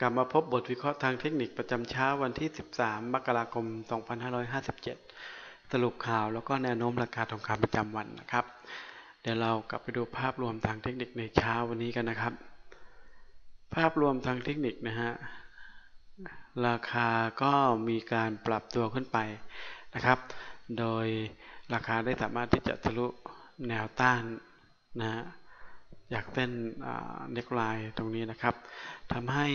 กลับมาพบบทวิเคราะห์ทางเทคนิคประจำเช้าวันที่ 13 มกราคม 2557 สรุปข่าวแล้วก็แนวโน้มราคาทองคำประจำวันนะครับ เดี๋ยวเรากลับไปดูภาพรวมทางเทคนิคในเช้าวันนี้กันนะครับ ภาพรวมทางเทคนิคนะฮะ ราคาก็มีการปรับตัวขึ้นไปนะครับ โดยราคาได้สามารถที่จะทะลุแนวต้านนะฮะอยากเส้นเน็กไลน์ตรงนี้นะครับทำให้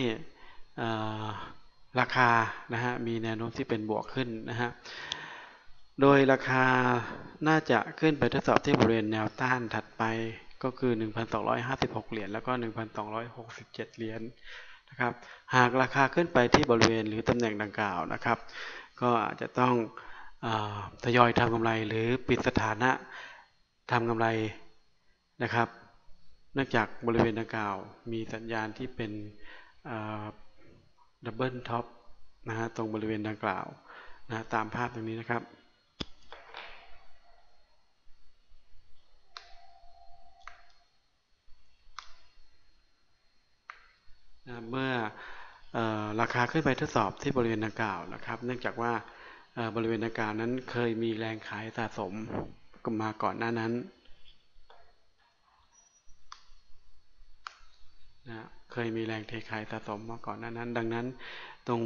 ราคานะฮะมีแนวโน้มที่เป็นบวกขึ้นนะฮะโดยราคาน่าจะขึ้นไปทดสอบที่บริเวณแนวต้านถัดไปก็คือ 1,256 เหรียญแล้วก็ 1,267 เหรียญนะครับหากราคาขึ้นไปที่บริเวณหรือตำแหน่งดังกล่าวนะครับ ก็อาจจะต้องทยอยทำกำไรหรือปิดสถานะทำกำไรนะครับเนื่องจากบริเวณดังกล่าว มีสัญญาณที่เป็น ดับเบิลท็อปนะฮะตรงบริเวณดังกล่าวนะตามภาพตรงนี้นะครับ เมื่ออราคาขึ้นไปทดสอบที่บริเวณดังกล่าวนะครับ เนื่องจากว่าบริเวณดังกล่าวนั้นเคยมีแรงขายสะสมมาก่อนหน้านั้นนะ เคยมีแรงเทขายสะสมมาก่อนนั้นนั้น ดังนั้น ตรง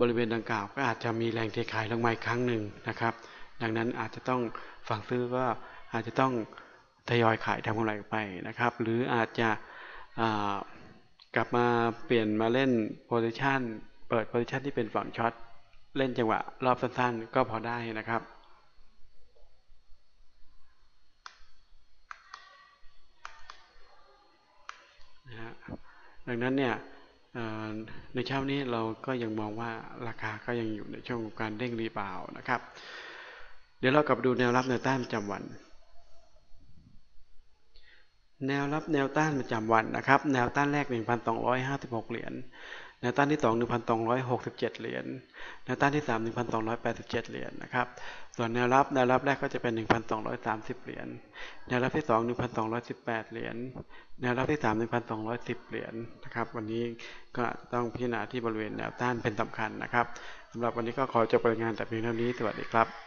บริเวณดังกล่าวก็อาจจะมีแรงเทขายลงมาอีกครั้งหนึ่งนะครับ ดังนั้นอาจจะต้องฝั่งซื้อก็อาจจะต้องทยอยขายทำกำไรไปนะครับ หรืออาจจะกลับมาเปลี่ยนมาเล่นโพซิชันเปิดโพซิชันที่เป็นฝั่งช็อตเล่นจังหวะรอบสั้นๆ ก็พอได้นะครับ ดังนั้นเนี่ยในเช้านี้เราก็ยังมองว่าราคาก็ยังอยู่ในช่วงการเด้งรีบาวนะครับ เดี๋ยวเรากลับดูแนวรับแนวต้านประจำวัน แนวรับแนวต้านประจำวันนะครับ แนวต้านแรก 1,256 เหรียญ แนวต้านที่2 1,267 เหรียญแนวต้านที่ 3 1,287 เหรียญนะครับ ส่วนแนวรับแนวรับแรกก็จะเป็น 1,230 เหรียญแนวรับที่ 2 1,218 เหรียญแนวรับที่ 3 1,210 เหรียญนะครับ วันนี้ก็ต้องพิจารณาที่บริเวณแนวต้านเป็นสำคัญนะครับสำหรับวันนี้ก็ขอจบรายงานแต่เพียงเท่านี้สวัสดีครับ